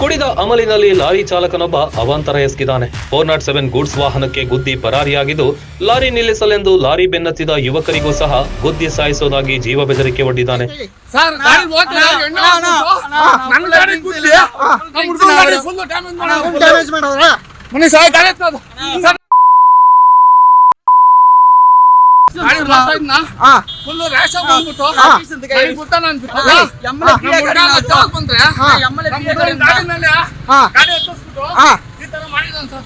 ಕುಡಿದ ಅಮಲಿನಲ್ಲಿ ಲಾರಿ ಚಾಲಕನೊಬ್ಬ ಅವಾಂತರ ಎಸಗಿದ್ದಾನೆ ಫೋರ್ ನಾಟ್ ಸೆವೆನ್ ಗೂಡ್ಸ್ ವಾಹನಕ್ಕೆ ಗುದ್ದಿ ಪರಾರಿಯಾಗಿದ್ದು ಲಾರಿ ನಿಲ್ಲಿಸಲೆಂದು ಲಾರಿ ಬೆನ್ನತ್ತಿದ ಯುವಕರಿಗೂ ಸಹ ಗುದ್ದಿ ಸಾಯಿಸೋದಾಗಿ ಜೀವ ಬೆದರಿಕೆ ಒಡ್ಡಿದ್ದಾನೆ ಸರ್ ಗಾಡಿ ಹೋಗ್ತಿದೆ, ಎಣ್ಣೆ ಹಾಕ್ಬಿಟ್ಟು, ನನ್ನ ಗಾಡಿ ಗುದ್ದಿ, ನಮ್ಮ ಹುಡ್ಗನ್ ಗಾಡಿ full damage ಮಾಡೋದು. ಡ್ಯಾಮೇಜ್ ಮಾಡೋದ್ರ ಬನ್ನಿ ಸರ್, ಗಾಡಿ ಎತ್ತೋದು. ಸರ್. ಗಾಡಿ ಬರ್ತಾ ಇದ್ನಾ? ಹಾ full ಬಂದ್ಬಿಟ್ಟು, ಬಂದ್ರೆ, ಗಾಡಿ ಈ ತರ ಮಾಡಿದಾನ್ ಸರ್.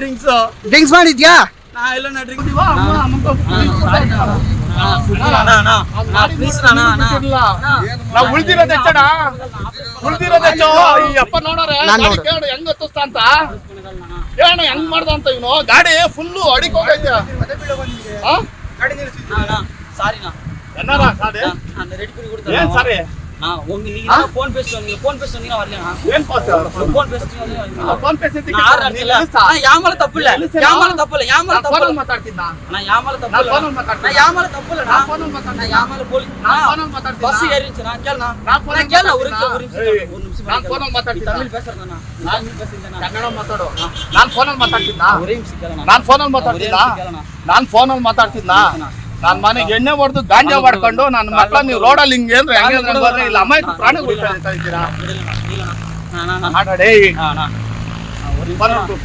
ಡ್ರಿಂಕ್ಸ್ ಡ್ರಿಂಕ್ಸ್ ಮಾಡಿದ್ಯಾ? ನಾ ಎಲ್ಲ ನಾ ಡ್ರಿಂಕ್ ಇವಾ, ಅಮ್ಮ, ಅಮ್ಮ, ನಾವು ಉಳ್ದಿರೋದು ಹೆಚ್ಚಣ. ಉಳ್ದಿರೋದು ಹೆಚ್ಚು ಅಪ್ಪ ನೋಡೋರೆ ನಾನ್ ಗಾಡಿ ನೋಡು. ಕೇಳು ಹೆಂಗ್ ಹತ್ತಿಸ್ತ ಅಂತ? ಹೇಳಣ ಹೆಂಗ್ ಮಾಡ್ದ ಅಂತ ಇವನು? ಗಾಡಿ ಫುಲ್ಲು ಅಡಿಗೆ ಹೋಗೈತೆ. ಆ? ಸಾರಿನಾ ಎನ್ನಾರ ಗಾಡಿ ನಾನು ರೆಡ್ ಕುಡಿ ಏನ್ ಕೊಡ್ತಾನೆ ಸಾರಿ ಹಾ ಹೋಗಿ ನೀ ಫೋನ್ ಪೇಸ್ ನೀ ಫೋನ್ ಪೇಸ್ ನೀನು வரல ಏನ್ pass phone phase phone pay ಸಿದ್ದಿ நான் ஆறு அடிச்சல நான் யாமல தப்பு இல்ல யாமல தப்பு இல்ல யாமல தப்பு ಫೋನ್ இல்ல ಮಾತಾಡ್ತಿದ್ದ நான் யாமல தப்பு நான் இல்ல phone ಮಾತಾಡ್ತಿದ್ದ. நான் யாமல தப்பு இல்ல நான் phone ಮಾತಾಡ್ತಿದ್ದ. நான் யாமல போலி நான் phone ಮಾತಾಡ್ತಿದ್ದ. பஸ் ஏறிச்சு நான் கேளு நான் நான் phone நான் கேளு ஒரு ಮಾತಾಡ್ತಿದ್ದ. நிமிஷம் ஒரு நிமிஷம் ஏய், ஒரு நிமிஷம் நான் கேளு. phone நீ ಮಾತಾಡ್ತಿದ್ದ. தமிழ் பேசுறதா நான் தமிழ் பேசுறதா ಕನ್ನಡ ಮಾತಾಡು ನಾನ್ ಫೋನಲ್ಲಿ ಮಾತಾಡ್ತಿದ್ದ ஒரே நிமிஷம் கேளு நான் ನಾನ್ ಫೋನಲ್ಲಿ ಮಾತಾಡ್ತಿದ್ದ ஒரே நிமிஷம் ಕೇಳಣ. ನಾನ್ ಫೋನಲ್ಲಿ ಮಾತಾಡ್ತಿದ್ದ ನಾನ್ ಮನೆಗೆ ಎಣ್ಣೆ ಹೊಡೆದು ಗಾಂಜಾ ಮಾಡ್ಕೊಂಡು ನನ್ನ ಮಕ್ಕಳ ನೀವು ರೋಡಲ್ಲಿ ಹಿಂಗೆ ಏನ್ರಿ ಹಂಗೆ ಅಂದ್ರೆ ಬರ್ರಿ ಇಲ್ಲ ಅಮಾಯಕ ಅಂತ ಇದ್ದೀರಾ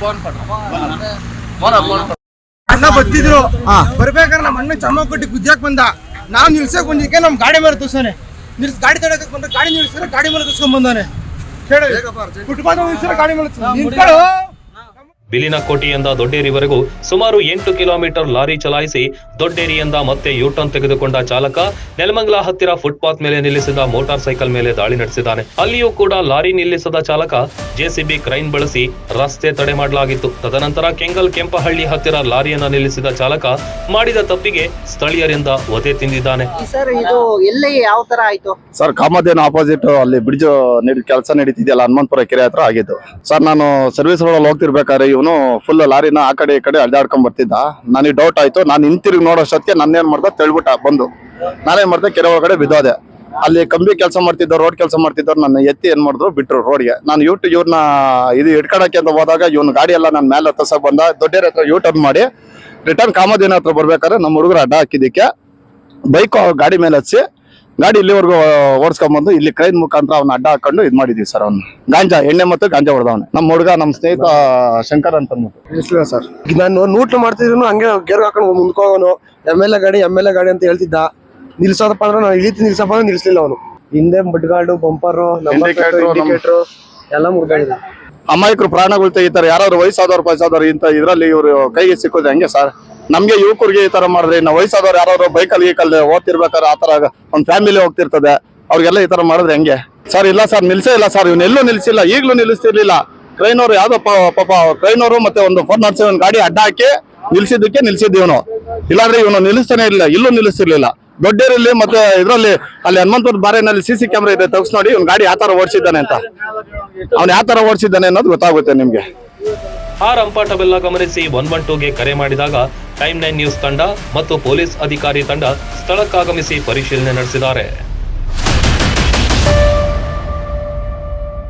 ಫೋನ್ ಫೋನ್ ಅಣ್ಣ ಬರ್ತಿದ್ರು. ಬರ್ಬೇಕಾದ್ರೆ ನಮ್ಮ ಅಣ್ಣ ಚಮ್ಮ ಕೊಟ್ಟಿ ಗುದ್ಯಾಕ್ ಬಂದ. ನಾವ್ ನಿಲ್ಸಕ್ ಬಂದಿಕ್ಕೆ ನಮ್ ಗಾಡಿ ಮೇಲೆ ತೋರ್ಸಾನೆ ನಿಲ್ಸ್ ಗಾಡಿ ತಡಕಕ್ ಬಂದ್ರೆ ಗಾಡಿ ನಿಲ್ಸಿದ್ರೆ ಗಾಡಿ ಮೇಲೆ ತೋರ್ಸ್ಕೊಂಡ್ ಬಂದಾನೆ ಹೇಳಿ ಫುಟ್ಪಾತ್ ನಿಲ್ಸಿದ್ರೆ ಗಾಡಿ ಮೇಲೆ ನಿಂತ್ಕೊಳ್ಳು. ಬಿಲಿನಕೋಟೆಯಿಂದ ದೊಡ್ಡೇರಿವರೆಗೂ ಸುಮಾರು ಎಂಟು ಕಿಲೋಮೀಟರ್ ಲಾರಿ ಚಲಾಯಿಸಿ ದೊಡ್ಡೇರಿಯಿಂದ ಮತ್ತೆ ಯೂಟರ್ನ್ ತೆಗೆದುಕೊಂಡ ಚಾಲಕ ನೆಲಮಂಗಲ ಹತ್ತಿರ ಫುಟ್ಪಾತ್ ಮೇಲೆ ನಿಲ್ಲಿಸಿದ ಮೋಟಾರ್ ಸೈಕಲ್ ಮೇಲೆ ದಾಳಿ ನಡೆಸಿದ್ದಾನೆ. ಅಲ್ಲಿಯೂ ಕೂಡ ಲಾರಿ ನಿಲ್ಲಿಸದ ಚಾಲಕ ಜೆಸಿಬಿ ಕ್ರೈನ್ ಬಳಸಿ ರಸ್ತೆ ತಡೆ ಮಾಡಲಾಗಿತ್ತು. ತದನಂತರ ಕೆಂಗಲ್ ಕೆಂಪಹಳ್ಳಿ ಹತ್ತಿರ ಲಾರಿಯನ್ನ ನಿಲ್ಲಿಸಿದ ಚಾಲಕ ಮಾಡಿದ ತಪ್ಪಿಗೆ ಸ್ಥಳೀಯರಿಂದ ಒದೆ ತಿಂದಿದ್ದಾನೆ. ಸರ್ ಇದು ಎಲ್ಲಿ ಯಾವ ತರ ಆಯ್ತು? ಸರ್ ಕಾಮಧೇನು ಆಪೋಸಿಟ್ ಅಲ್ಲಿ ಬ್ರಿಡ್ಜ್ ಕೆಲಸ ನಡೀತಿದೆಯಲ್ಲ ಹನುಮಂತಪುರ ಕೆರೆ ಹತ್ರ ಆಗಿದ್ದು. ಸರ್ ನಾನು ಸರ್ವಿಸ್ ರೋಡಲ್ಲಿ ಹೋಗ್ತಿರ್ಬೇಕಾದ್ರೆ ಇವನು ಫುಲ್ ಲಾರಿನ ಆ ಕಡೆ ಈ ಕಡೆ ಅಡ್ಡಾಡ್ಕೊಂಡ್ ಬರ್ತಿದ್ದ. ನನಗೆ ಡೌಟ್ ಆಯ್ತು. ನಾನು ಹಿಂತಿರುಗಿ ನೋಡೋಷ್ಟೊತ್ತಿಗೆ ನನ್ನೇನ್ ಮಾಡ್ದೆ ತೆಳ್ಬಿಟ್ಟ, ಬಂದು. ನಾನೇನ್ ಮಾಡ್ದೆ, ಕೆರೆ ಒಳಗಡೆ ಬಿದ್ದೋದೆ. ಅಲ್ಲಿ ಕಂಬಿ ಕೆಲಸ ಮಾಡ್ತಿದ್ದವ್ರು, ರೋಡ್ ಕೆಲಸ ಮಾಡ್ತಿದ್ದವ್ರು ನನ್ನ ಎತ್ತಿ ಏನ್ ಮಾಡಿದ್ರು, ಬಿಟ್ರು ರೋಡ್ಗೆ. ನಾನು ಯೂಟ್ ಇವ್ರನ್ನ ಇದು ಹಿಡ್ಕೊಳಕ್ಕೆ ಅಂತ ಹೋದಾಗ ಇವ್ನ ಗಾಡಿ ಎಲ್ಲ ನನ್ನ ಮೇಲೆ ಹತ್ತಸ ಬಂದ. ದೊಡ್ಡ ಹತ್ರ ಯೂ ಟರ್ನ್ ಮಾಡಿ ರಿಟರ್ನ್ ಕಾಮದಿನ ಹತ್ರ ಬರ್ಬೇಕಾದ್ರೆ ನಮ್ಮ ಹುಡುಗರು ಅಡ್ಡ ಹಾಕಿದ್ದಕ್ಕೆ ಬೈಕ್ ಗಾಡಿ ಮೇಲೆ ಹಚ್ಚಿ ಗಾಡಿ ಇಲ್ಲಿವರೆಗೂ ಓಡಿಸ್ಕೊಂಡ್ಬಂದು ಇಲ್ಲಿ ಕ್ರೈನ್ ಮುಖಾಂತರ ಅವ್ನ ಅಡ್ಡ ಹಾಕೊಂಡು ಇದ್ ಮಾಡಿದೀವಿ ಸರ್ ಅವ್ನು. ಗಾಂಜಾ ಎಣ್ಣೆ ಮತ್ತು ಗಾಂಜಾ ಹೊಡೆದವನ್. ನಮ್ಮ ಹುಡುಗ ನಮ್ಮ ಸ್ನೇಹಿತ ಶಂಕರ್ ಅಂತ ಅಂದ್ಬಿಟ್ಟು. ಸರ್? ನಾನು ನೂಟ್ಲು ಮಾಡ್ತಿದ್ರು ಹಂಗೆ ಗೇರ್ ಹಾಕೊಂಡು ಮುಂದ್ಕೋನು ಎಂ ಎಲ್ ಎ ಗಾಡಿ ಎಂ ಎಲ್ ಎ ಗಾಡಿ ಅಂತ ಹೇಳ್ತಿದ್ದ. ನಿಲ್ಸೋದಪ್ಪ ಅಂದ್ರೆ ನಾನು ಇಳಿತಿ ನಿಲ್ಸಪ್ಪ ಅಂದ್ರೆ ನಿಲ್ಸಲಿಲ್ಲ ಅವನು. ಹಿಂದೆ ಬಡ್ಗಾಡು ಬಂಪರು ಇಂಡಿಕೇಟ್ರು ಎಲ್ಲ ಮುಗ್ದಾಗಿದೆ ಅಮಾಯಕರು ಪ್ರಾಣಗಳು ತೆಗಿತಾರೆ ಯಾರಾದ್ರು ವಯಸ್ಸಾದವ್ರು ವಯಸ್ಸಾದವ್ರು ಇಂತ ಇದ್ರಲ್ಲಿ ಇವರು ಕೈಗೆ ಸಿಕ್ಕೋದೆ ಹೆಂಗೆ ಸರ್? ನಮ್ಗೆ ಯುವಕರಿಗೆ ಈ ತರ ಮಾಡಿದ್ರೆ ನಾವು ವಯಸ್ಸಾದವ್ರು ಯಾರಾದ್ರು ಬೈಕಲ್ಲಿ ಗೀಕಲ್ಲಿ ಓದ್ತಿರ್ಬೇಕಾದ್ರೆ ತರ ಒಂದ್ ಫ್ಯಾಮಿಲಿ ಹೋಗ್ತಿರ್ತದೆ. ಅವ್ರಿಗೆಲ್ಲ ಈ ತರ ಮಾಡಿದ್ರೆ ಹೆಂಗೆ? ಸರ್ ಇಲ್ಲ ಸರ್ ನಿಲ್ಸೇ ಇಲ್ಲ ಸರ್ ಇವ್ನು ಎಲ್ಲೂ ನಿಲ್ಸಿಲ್ಲ, ಈಗಲೂ ನಿಲ್ಲಿಸ್ತಿರ್ಲಿಲ್ಲ. ಟ್ರೈನ್ ಅವರು ಯಾವ್ದೋ ಪಾಪ ಟ್ರೈನ್ ಅವರು ಮತ್ತೆ ಒಂದು ಫೋರ್ ನಾಟ್ ಗಾಡಿ ಅಡ್ಡ ಹಾಕಿ ನಿಲ್ಸಿದ್ದಕ್ಕೆ ನಿಲ್ಸಿದ್ದು ಇವನು. ಇಲ್ಲಾಂದ್ರೆ ಇವನು ನಿಲ್ಲಿಸ್ತಾನೆ ಇರಲಿಲ್ಲ, ಇಲ್ಲೂ ನಿಲ್ಲಿಸ್ತಿರ್ಲಿಲ್ಲ. ದೊಡ್ಡೇರಲ್ಲಿ ಮತ್ತೆ ಇದರಲ್ಲಿ, ಅಲ್ಲಿ ಹನುಮಂತಪುರ ಬಾರಿನಲ್ಲಿ ಸಿ ಸಿ ಕ್ಯಾಮ್ರಾ ಇದೆ, ತಗ್ಸ್ ನೋಡಿ ಇವ್ನ ಗಾಡಿ ಯಾವ ತರ ಓಡಿಸಿದ್ದಾನೆ ಅಂತ. ಅವ್ನು ಯಾವ ತರ ಓಡಿಸಿದ್ದಾನೆ ಅನ್ನೋದು ಗೊತ್ತಾಗುತ್ತೆ ನಿಮ್ಗೆ. ಆ ರಂಪಾಟವೆಲ್ಲ ಗಮನಿಸಿ ಒನ್ ಒನ್ ಟೂಗೆ ಕರೆ ಮಾಡಿದಾಗ ಟೈಮ್ ನೈನ್ ನ್ಯೂಸ್ ತಂಡ ಮತ್ತು ಪೊಲೀಸ್ ಅಧಿಕಾರಿ ತಂಡ ಸ್ಥಳಕ್ಕಾಗಮಿಸಿ ಪರಿಶೀಲನೆ ನಡೆಸಿದ್ದಾರೆ.